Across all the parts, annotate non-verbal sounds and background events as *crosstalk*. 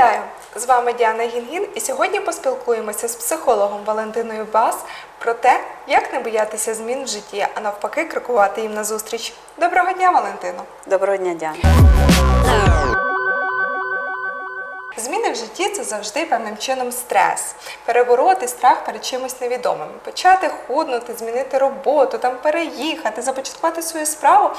Вітаю! З вами Діана Гінгін, і сьогодні поспілкуємося з психологом Валентиною Бас про те, як не боятися змін в житті, а навпаки, крокувати їм назустріч. Доброго дня, Валентино! Доброго дня, Діана. Зміни в житті це завжди певним чином стрес, перебороти страх перед чимось невідомим, почати худнути, змінити роботу, там переїхати, започаткувати свою справу.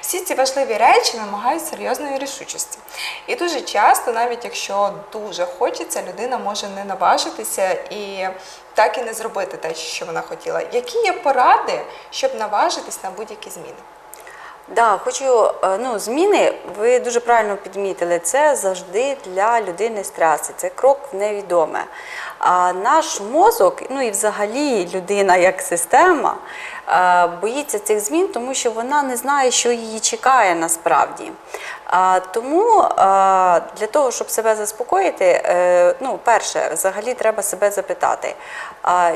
Всі ці важливі речі вимагають серйозної рішучості. І дуже часто, навіть якщо дуже хочеться, людина може не наважитися і так і не зробити те, що вона хотіла. Які є поради, щоб наважитись на будь-які зміни? Да, хочу, е, ну, зміни, ви дуже правильно підмітили, це завжди для людини стрес, це крок в невідоме. А наш мозок, ну і взагалі людина як система, е, боїться цих змін, тому що вона не знає, що її чекає насправді. Тому е, для того, щоб себе заспокоїти, е, ну, перше, взагалі треба себе запитати,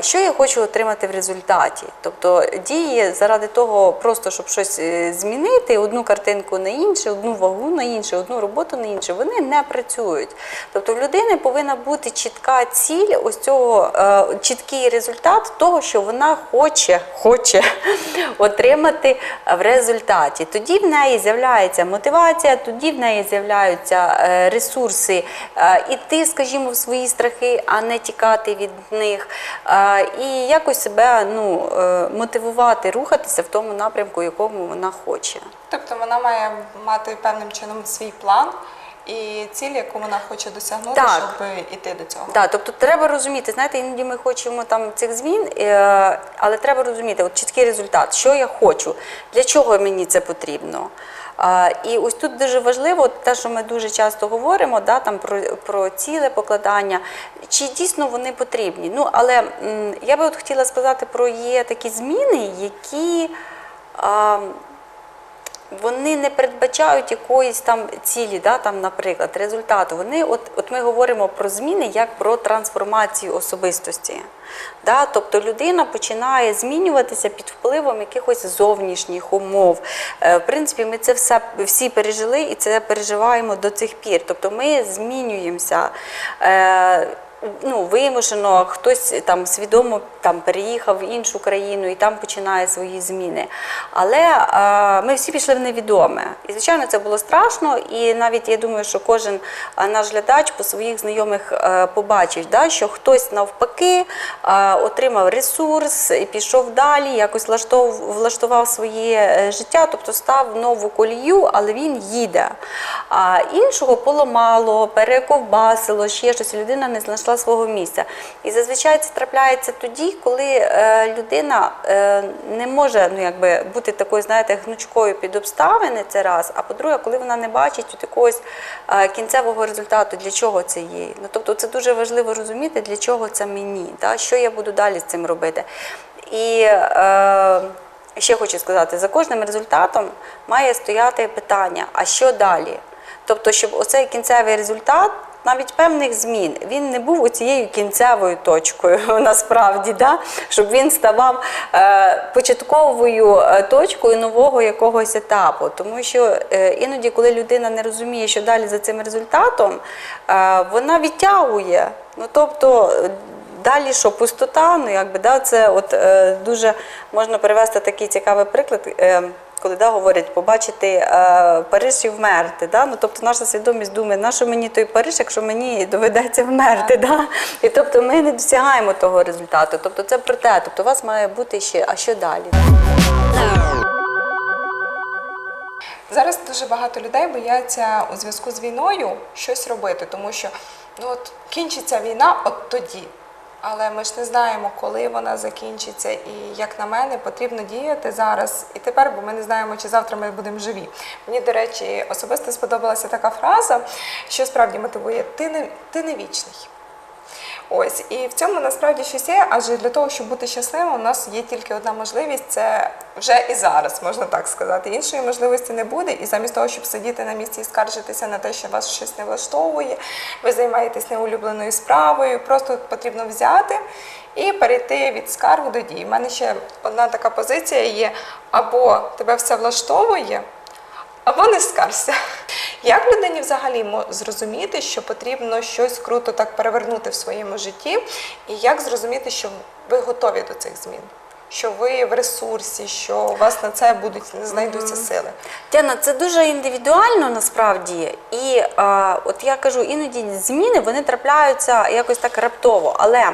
що я хочу отримати в результаті? Тобто дії заради того, просто щоб щось змінити, одну картинку на інше, одну вагу на інше, одну роботу на інше, вони не працюють. Тобто в людини повинна бути чітка ціль, ось цього е, чіткий результат того, що вона хоче, хоче *laughs* отримати в результаті. Тоді в неї з'являється мотивація, тоді в неї з'являються е, ресурси е, іти, скажімо, в свої страхи, а не тікати від них. І якось себе ну, мотивувати, рухатися в тому напрямку, якому вона хоче. Тобто вона має мати певним чином свій план і ціль, яку вона хоче досягнути, Так. щоб іти до цього. Да, тобто треба розуміти, знаєте, іноді ми хочемо там цих змін, е, але треба розуміти от чіткий результат, що я хочу, для чого мені це потрібно. А, І ось тут дуже важливо те, що ми дуже часто говоримо, да, там про, про ціле покладання, чи дійсно вони потрібні. Ну, але м, я би от хотіла сказати про є такі зміни, які. А, вони не передбачають якоїсь там цілі, да, там, наприклад, результату. Вони, от, от ми говоримо про зміни як про трансформацію особистості. Да? Тобто людина починає змінюватися під впливом якихось зовнішніх умов. Е, В принципі, ми це все всі пережили і це переживаємо до цих пір. Тобто ми змінюємося. Ну, вимушено, хтось там свідомо там переїхав в іншу країну і там починає свої зміни. Але е, ми всі пішли в невідоме. І, звичайно, це було страшно. І навіть я думаю, що кожен е, наш глядач по своїх знайомих е, побачив, да, що хтось навпаки е, отримав ресурс і пішов далі, якось влаштов, влаштував своє е, життя, тобто став нову колію, але він їде. А іншого поламало, перековбасило, ще щось. Людина не знайшла свого місця. І зазвичай це трапляється тоді, коли е, людина е, не може ну, бути такою, знаєте, гнучкою під обставини, це раз. А по-друге, коли вона не бачить якогось е, кінцевого результату, для чого це є. Ну, тобто це дуже важливо розуміти, для чого це мені, що я буду далі з цим робити. І ще хочу сказати, за кожним результатом має стояти питання, а що далі? Тобто, щоб оцей кінцевий результат, навіть певних змін, він не був оцією кінцевою точкою *laughs* насправді, да? щоб він ставав е, початковою е, точкою нового якогось етапу. Тому що е, іноді, коли людина не розуміє, що далі за цим результатом, е, вона відтягує. Ну, тобто, Далі що пустота, ну якби да, це от е, дуже можна привести такий цікавий приклад. Е, коли да, говорять побачити е, Париж і вмерти. Да? Ну, тобто наша свідомість думає, на що мені той Париж, якщо мені доведеться вмерти. Да? І тобто ми не досягаємо того результату. Тобто це про те, тобто у вас має бути ще, а що далі? Зараз дуже багато людей бояться у зв'язку з війною щось робити, тому що ну от кінчиться війна от тоді. Але ми ж не знаємо, коли вона закінчиться, і як на мене, потрібно діяти зараз і тепер, бо ми не знаємо, чи завтра ми будемо живі. Мені, до речі, особисто сподобалася така фраза, що справді мотивує: ти не ти не вічний. Ось і в цьому насправді щось є, адже для того, щоб бути щасливим, у нас є тільки одна можливість це вже і зараз, можна так сказати. Іншої можливості не буде. І замість того, щоб сидіти на місці і скаржитися на те, що вас щось не влаштовує, ви займаєтесь неулюбленою справою, просто потрібно взяти і перейти від скарг до дій. У мене ще одна така позиція є: або тебе все влаштовує, або не скаржся. Як людині взагалі зрозуміти, що потрібно щось круто так перевернути в своєму житті, і як зрозуміти, що ви готові до цих змін? Що ви в ресурсі, що у вас на це будуть знайдуться сили? Тяна, це дуже індивідуально насправді. І е, от я кажу, іноді зміни вони трапляються якось так раптово. Але е,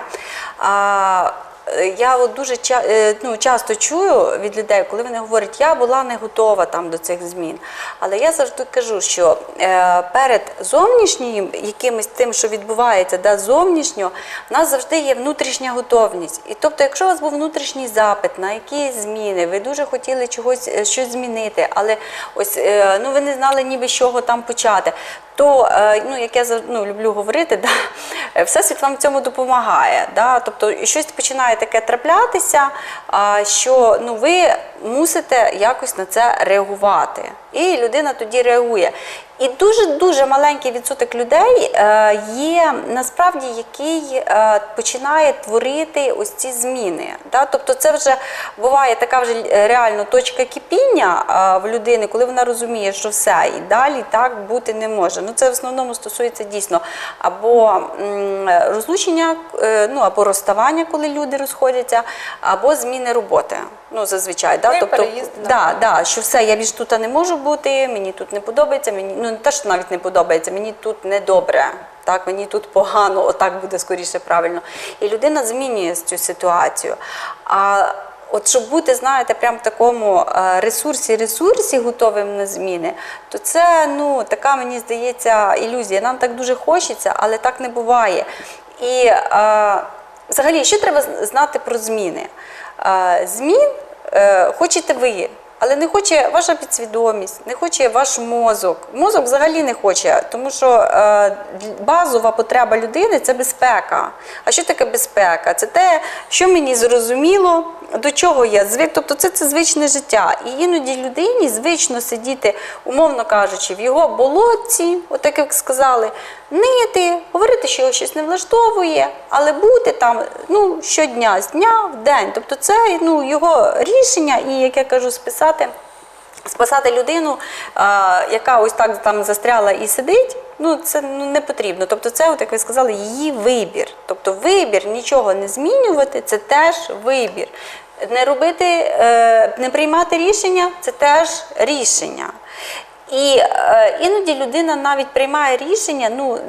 я от дуже е, ну, часто чую від людей, коли вони говорять, я була не готова там до цих змін. Але я завжди кажу, що е, перед зовнішнім якимось тим, що відбувається, да, зовнішньо, в нас завжди є внутрішня готовність. І тобто, якщо у вас був внутрішній запит на якісь зміни, ви дуже хотіли чогось е, щось змінити, але ось ну ви не знали ніби з чого там почати. То, е, ну, як я ну, люблю говорити, *laughs* да, Всесвіт вам в цьому допомагає. Да? Тобто щось починає таке траплятися, що ну, ви мусите якось на це реагувати. І людина тоді реагує. І дуже-дуже маленький відсоток людей е, є насправді, який е, починає творити ось ці зміни. Тобто це вже буває така вже реально точка кипіння е, в людини, коли вона розуміє, що все, і далі так бути не може. Ну це в основному стосується дійсно або розлучення, ну або розставання, коли люди розходяться, або зміни роботи. Ну, зазвичай, да? Ну, тобто, да. да, да, що все, я більш тут не можу бути, мені тут не подобається, мені ну не те, що навіть не подобається, мені тут не добре. Так, мені тут погано, отак буде скоріше правильно. І людина змінює цю ситуацію. А от щоб бути, знаєте, прям в такому е, ресурсі, ресурсі готовим на зміни, то це ну така, мені здається, ілюзія. Нам так дуже хочеться, але так не буває. І е, взагалі, що треба знати про зміни? Е, змін е, хочете ви. Але не хоче ваша підсвідомість, не хоче ваш мозок. Мозок взагалі не хоче, тому що е, базова потреба людини це безпека. А що таке безпека? Це те, що мені зрозуміло, до чого я звик. Тобто це, це звичне життя. І іноді людині звично сидіти, умовно кажучи, в його болотці, отак як сказали, нити, говорити, що його щось не влаштовує, але бути там ну, щодня, з дня в день. Тобто це ну, його рішення, і як я кажу, списати. Спасати людину, а, яка ось так там застряла і сидить, ну це ну, не потрібно. Тобто, це, от, як ви сказали, її вибір. Тобто, вибір нічого не змінювати це теж вибір. Не робити, е, не приймати рішення це теж рішення. І е, іноді людина навіть приймає рішення, ну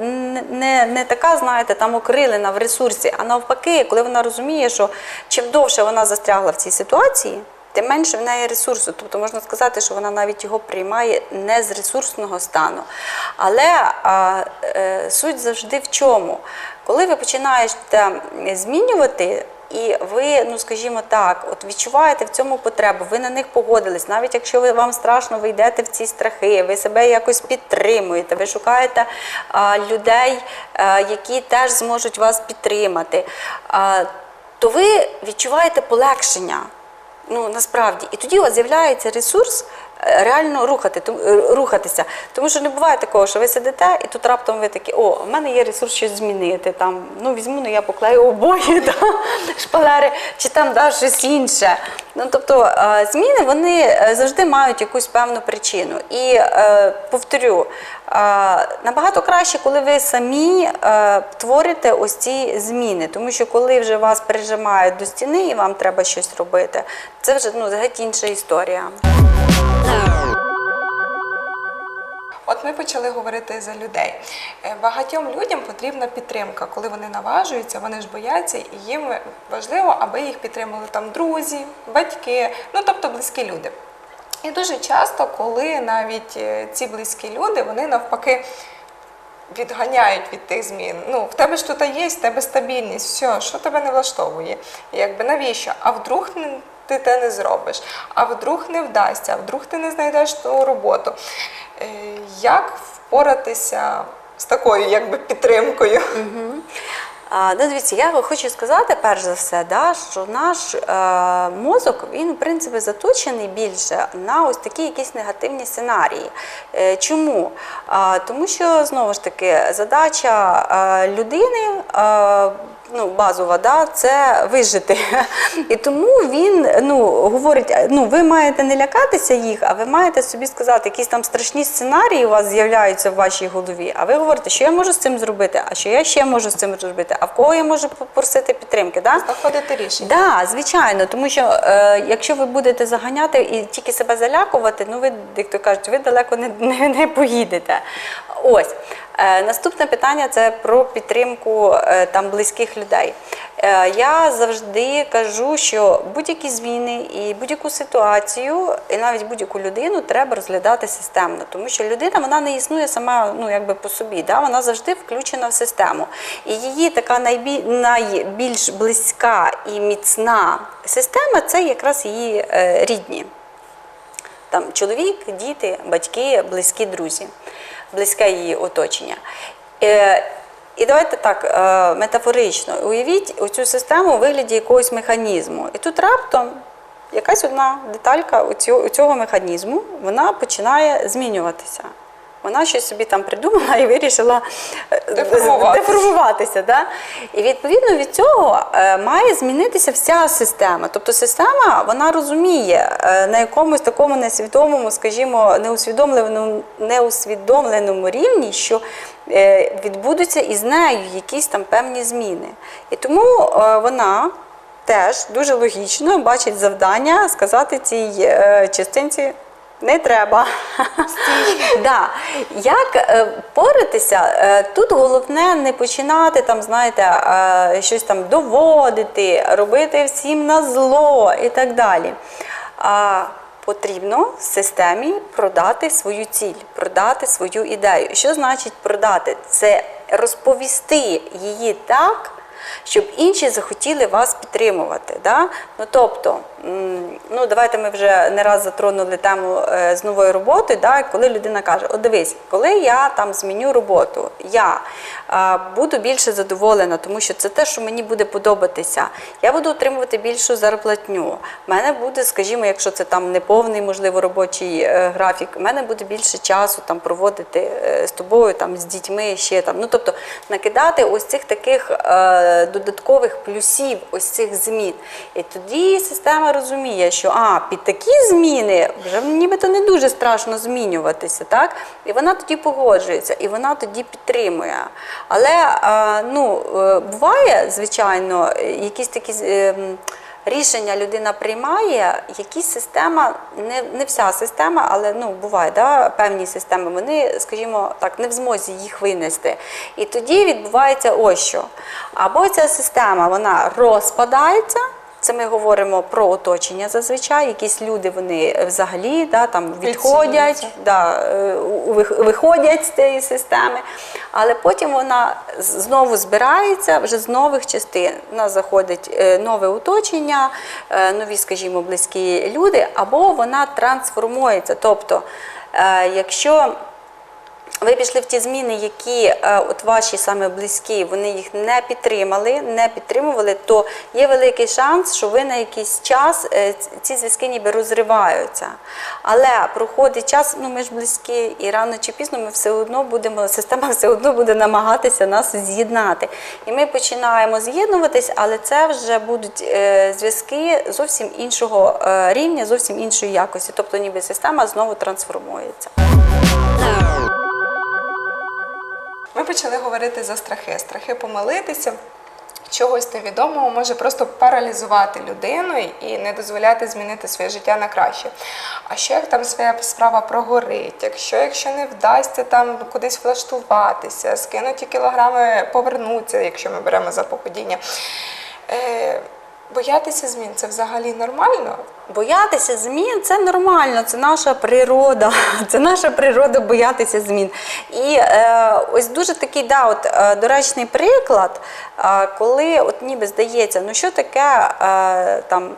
не, не така, знаєте, там окрилена в ресурсі, а навпаки, коли вона розуміє, що чим довше вона застрягла в цій ситуації, тим менше в неї ресурсу. Тобто можна сказати, що вона навіть його приймає не з ресурсного стану. Але е, суть завжди в чому? Коли ви починаєте змінювати. І ви, ну скажімо так, от відчуваєте в цьому потребу, ви на них погодились, навіть якщо ви вам страшно, ви йдете в ці страхи, ви себе якось підтримуєте, ви шукаєте а, людей, а, які теж зможуть вас підтримати, а, то ви відчуваєте полегшення. Ну насправді, і тоді у вас з'являється ресурс реально рухати, е, рухатися. Тому що не буває такого, що ви сидите, і тут раптом ви такі, о, в мене є ресурс щось змінити. Там, ну візьму, ну я поклею обої, *laughs* да, шпалери, чи там да, щось інше. Ну тобто е, зміни вони е, завжди мають якусь певну причину. І повторю, набагато краще, коли ви самі е, творите ось ці зміни, тому що коли вже вас прижимають до стіни і вам треба щось робити, це вже ну, геть інша історія. От ми почали говорити за людей. Е, Багатьом людям потрібна підтримка, коли вони наважуються, вони ж бояться, і їм важливо, аби їх підтримали там друзі, батьки, ну тобто близькі люди. І дуже часто, коли навіть е, ці близькі люди, вони навпаки відганяють від тих змін. Ну, в тебе ж тут є, в тебе стабільність, все, що тебе не влаштовує. Якби навіщо? А вдруг ти те не зробиш, а вдруг не вдасться, а вдруг ти не знайдеш ту роботу. Е, Як впоратися з такою якби підтримкою? А, ну, дивіться, я хочу сказати, перш за все, да, що наш е, мозок він в принципі заточений більше на ось такі якісь негативні сценарії. Е, чому? А, тому що знову ж таки задача е, людини. Е, ну, базова, да, це вижити. І тому він ну, говорить: ну, ви маєте не лякатися їх, а ви маєте собі сказати, якісь там страшні сценарії у вас з'являються в вашій голові. А ви говорите, що я можу з цим зробити, а що я ще можу з цим зробити, а в кого я можу попросити підтримки. Да? Знаходити рішення. Да, звичайно, тому що е, якщо ви будете заганяти і тільки себе залякувати, ну ви, як то кажуть, ви далеко не, не, не поїдете. Ось. Е, наступне питання це про підтримку е, там близьких людей. Е, я завжди кажу, що будь-які зміни і будь-яку ситуацію, і навіть будь-яку людину треба розглядати системно, тому що людина вона не існує сама ну, якби по собі, да? вона завжди включена в систему. І її така найбі... найбільш близька і міцна система це якраз її рідні. Там чоловік, діти, батьки, близькі друзі, близьке її оточення. Е, і давайте так е, метафорично уявіть оцю систему у вигляді якогось механізму. І тут раптом якась одна деталька у цього, механізму вона починає змінюватися. Вона щось собі там придумала і вирішила е, Деформуватися. Да? І відповідно від цього е, має змінитися вся система. Тобто система вона розуміє е, на якомусь такому несвідомому, скажімо, неусвідомленому, неусвідомленому рівні, що відбудуться із нею якісь там певні зміни. І тому вона. Теж дуже логічно бачить завдання сказати цій частинці не треба. да. Як е, поратися? Е, тут головне не починати там, знаєте, е, щось там доводити, робити всім на зло і так далі. А потрібно в системі продати свою ціль, продати свою ідею. Що значить продати? Це розповісти її так щоб інші захотіли вас підтримувати. Да? Ну, тобто, ну, давайте ми вже не раз затронули тему е, з нової роботи, да? коли людина каже, от дивись, коли я там зміню роботу, я буду більше задоволена, тому що це те, що мені буде подобатися. Я буду отримувати більшу зарплатню. У мене буде, скажімо, якщо це там неповний, можливо, робочий е, графік, у мене буде більше часу там проводити е, з тобою, там з дітьми ще там. Ну тобто накидати ось цих таких додаткових плюсів, ось цих змін. І тоді система розуміє, що а під такі зміни вже нібито не дуже страшно змінюватися, так? І вона тоді погоджується, і вона тоді підтримує. Але ну, е, буває, звичайно, якісь такі. е, Рішення людина приймає, якісь система, не, не вся система, але ну буває, да, певні системи, вони, скажімо так, не в змозі їх винести. І тоді відбувається ось що. Або ця система вона розпадається. Це ми говоримо про оточення зазвичай. Якісь люди вони взагалі да, там відходять, да, е, виходять з цієї системи, але потім вона знову збирається вже з нових частин. У нас заходить е, нове оточення, е, нові, скажімо, близькі люди, або вона трансформується. Тобто, якщо ви пішли в ті зміни, які е, от ваші саме близькі, вони їх не підтримали, не підтримували, то є великий шанс, що ви на якийсь час е, ці зв'язки ніби розриваються. Але проходить час, ну ми ж близькі, і рано чи пізно ми все одно будемо, система все одно буде намагатися нас з'єднати. І ми починаємо з'єднуватись, але це вже будуть е, зв'язки зовсім іншого рівня, зовсім іншої якості. Тобто ніби система знову трансформується. Ми почали говорити за страхи. Страхи помилитися, чогось невідомого може просто паралізувати людину і не дозволяти змінити своє життя на краще. А що як там своя справа прогорить? Якщо якщо не вдасться там кудись влаштуватися, скинуті кілограми повернуться, якщо ми беремо за похудіння. Е, боятися змін це взагалі нормально? Боятися змін це нормально, це наша природа. *laughs* Це наша природа боятися змін. І е, ось дуже такий да, от, е, доречний приклад, е, коли от ніби здається, ну що таке е, там.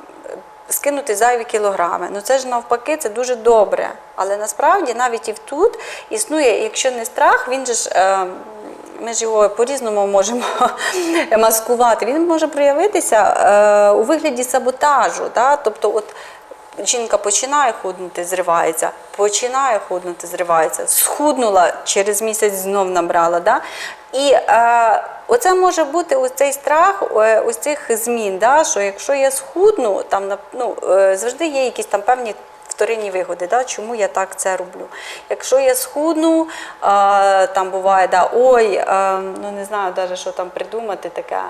Скинути зайві кілограми. Ну це ж навпаки, це дуже добре. Але насправді навіть і тут існує, якщо не страх, він же ж. Е, ми ж його по-різному можемо *laughs* маскувати. Він може проявитися е, у вигляді саботажу. Тобто, от жінка починає худнути, зривається, починає худнути, зривається, схуднула, через місяць знов набрала. І е, оце може бути ось цей страх, е, ось цих змін. Що якщо я схудну, ну, е, завжди є якісь там певні. Вторинні вигоди, да, чому я так це роблю. Якщо я схудну, а, там буває, да, ой, а, ну не знаю навіть, що там придумати таке.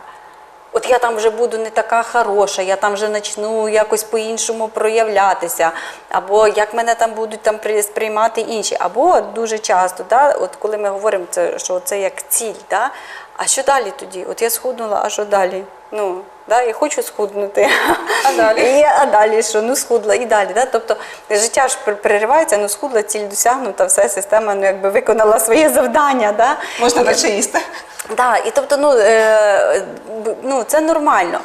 От я там вже буду не така хороша, я там вже почну якось по-іншому проявлятися, або як мене там будуть там сприймати інші. Або дуже часто, да, от коли ми говоримо, це, що це як ціль, да, а що далі тоді? От я схуднула, а що далі? Ну, да, я хочу схуднути. А далі? І, а далі що? Ну, схудла і далі. Да? Тобто життя ж переривається, ну схудла, ціль досягнута, все, система ну, якби виконала своє завдання. Да? Можна далі їсти. Да, і тобто, ну, е, ну це нормально.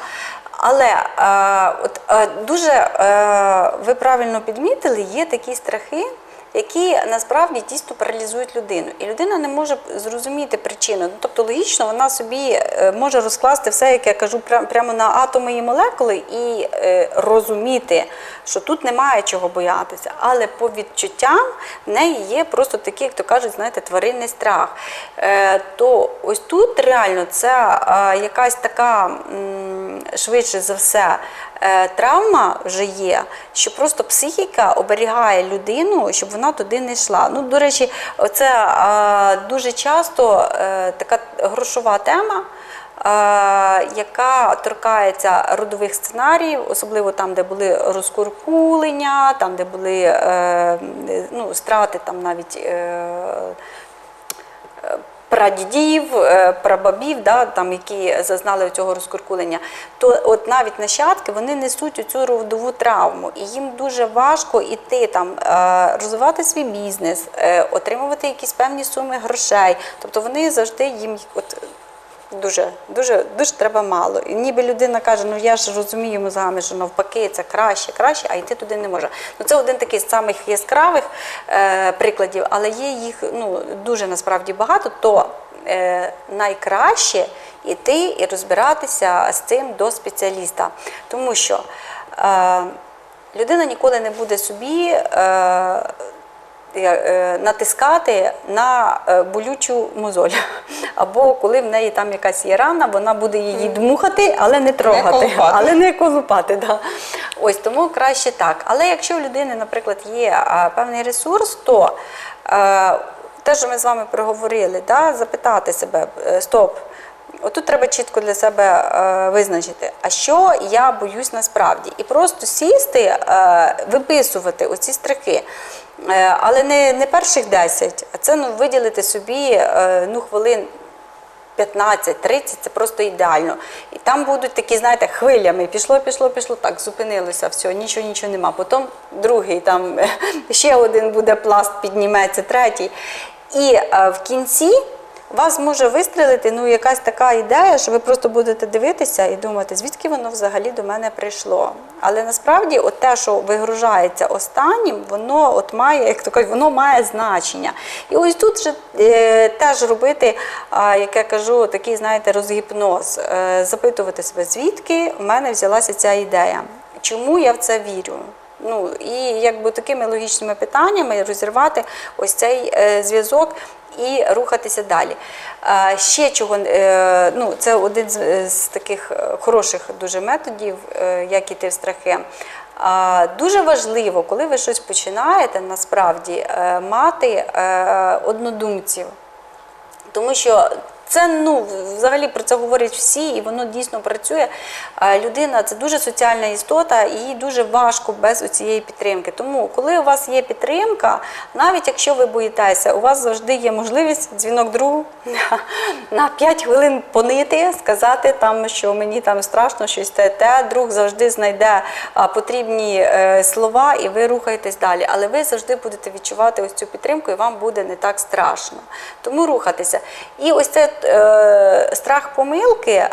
Але е, от, е, дуже е, ви правильно підмітили, є такі страхи, які насправді дійсно паралізують людину. І людина не може зрозуміти причину. Ну, тобто логічно вона собі е, може розкласти все, як я кажу, пря- прямо на атоми і молекули, і е, розуміти, що тут немає чого боятися. Але по відчуттям в неї є просто такий, як то кажуть, знаєте, тваринний страх. Е, то ось тут реально це якась така швидше за все. Е, Травма вже є, що просто психіка оберігає людину, щоб вона туди не йшла. Ну, до речі, це е, дуже часто е, така грошова тема. Яка торкається родових сценаріїв, особливо там, де були розкуркулення, там, де були ну, страти там навіть прадідів, е, прабабів, да, там, які зазнали цього розкуркулення, то от навіть нащадки вони несуть цю родову травму, і їм дуже важко іти там, е, розвивати свій бізнес, е, отримувати якісь певні суми грошей. Тобто вони завжди їм от. Дуже, дуже, дуже треба мало. І ніби людина каже, ну я ж розумію мозгами, що навпаки це краще, краще, а йти туди не може. Ну це один такий з самих яскравих е, прикладів, але є їх ну, дуже насправді багато, то е, найкраще йти і розбиратися з цим до спеціаліста. Тому що е, людина ніколи не буде собі. Е, натискати на е, болючу мозоль. *laughs* Або коли в неї там якась є рана, вона буде її дмухати, але не трогати, колупати. але не колупати. Да. Ось тому краще так. Але якщо в людини, наприклад, є певний ресурс, то е, те, що ми з вами проговорили, да, запитати себе, е, стоп. Отут треба чітко для себе е, визначити, а що я боюсь насправді, і просто сісти, е, виписувати оці страхи. Е, але не, не перших 10, а це ну, виділити собі е, ну, хвилин 15-30 це просто ідеально. І там будуть такі, знаєте, хвилями. Пішло, пішло, пішло, так, зупинилося, все, нічого, нічого нема. Потім другий, там *laughs* ще один буде пласт, підніметься, третій. І е, в кінці вас може вистрелити ну, якась така ідея, що ви просто будете дивитися і думати, звідки воно взагалі до мене прийшло. Але насправді, от те, що вигружається останнім, воно от має, як то кажуть, воно має значення. І ось тут же е, теж робити, а, як я кажу, такий, знаєте, розгіпноз, е, запитувати себе, звідки в мене взялася ця ідея, чому я в це вірю. Ну і якби такими логічними питаннями розірвати ось цей е, зв'язок і рухатися далі. Е, ще чого, е, ну це один з, таких е, хороших дуже методів, як іти в страхи. Дуже важливо, коли ви щось починаєте, насправді мати однодумців. Тому що це ну взагалі про це говорять всі, і воно дійсно працює. Людина це дуже соціальна істота, і їй дуже важко без цієї підтримки. Тому, коли у вас є підтримка, навіть якщо ви боїтеся, у вас завжди є можливість дзвінок другу *laughs* на 5 хвилин понити, сказати там, що мені там страшно, щось те, те. Друг завжди знайде потрібні е, слова, і ви рухаєтесь далі. Але ви завжди будете відчувати ось цю підтримку, і вам буде не так страшно. Тому рухатися. І ось це е, страх помилки. Е,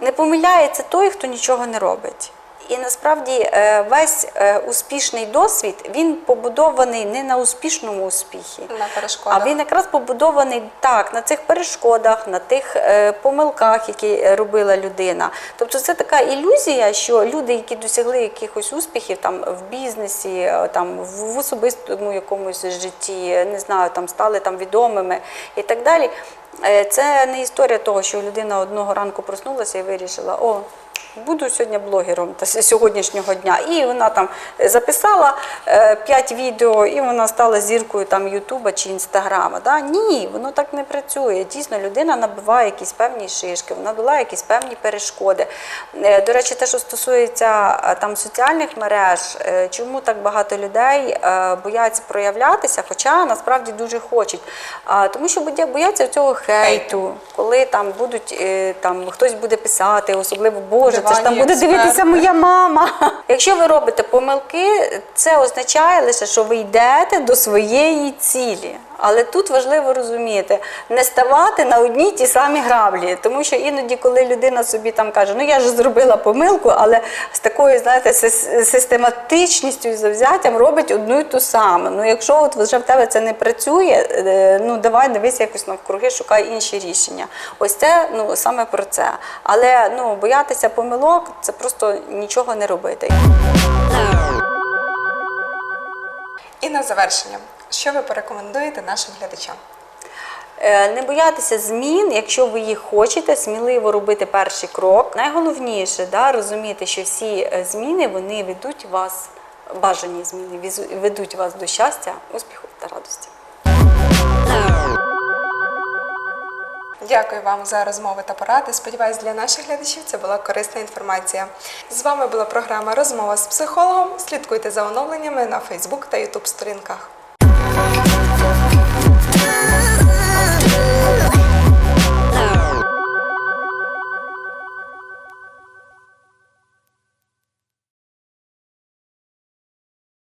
не помиляється той, хто нічого не робить. І насправді е, весь е, успішний досвід він побудований не на успішному успіхі, На перешкодах. а він якраз побудований так на цих перешкодах, на тих е, помилках, які робила людина. Тобто це така ілюзія, що люди, які досягли якихось успіхів там в бізнесі, там в особистому якомусь житті, не знаю, там стали там відомими і так далі. Це не історія того, що людина одного ранку проснулася і вирішила, о, буду сьогодні блогером та сьогоднішнього дня. І вона там записала 5 відео, і вона стала зіркою там Ютуба чи Інстаграма. Да? Ні, воно так не працює. Дійсно, людина набиває якісь певні шишки, вона долає якісь певні перешкоди. Е, До речі, те, що стосується е, там соціальних мереж, е, чому так багато людей е, бояться проявлятися, хоча насправді дуже хочуть. Тому що бояться цього хейту, коли там будуть е, там хтось буде писати, особливо Боже, це ж там буде дивитися моя мама. *laughs* Якщо ви робите помилки, це означає лише, що ви йдете до своєї цілі. Але тут важливо розуміти, не ставати на одній ті самі граблі, тому що іноді, коли людина собі там каже, ну я ж зробила помилку, але з такою, знаєте, систематичністю і завзяттям робить одну й ту саму. Ну якщо от вже в тебе це не працює, е, ну давай дивися якось навкруги, шукай інші рішення. Ось це ну саме про це. Але ну боятися помилок це просто нічого не робити. І на завершення, що ви порекомендуєте нашим глядачам? Е, Не боятися змін, якщо ви їх хочете, сміливо робити перший крок. Найголовніше да, розуміти, що всі е, зміни вони ведуть вас, бажані зміни, ведуть вас до щастя, успіху та радості. Дякую вам за розмови та поради. Сподіваюсь, для наших глядачів це була корисна інформація. З вами була програма Розмова з психологом. Слідкуйте за оновленнями на Фейсбук та Ютуб сторінках.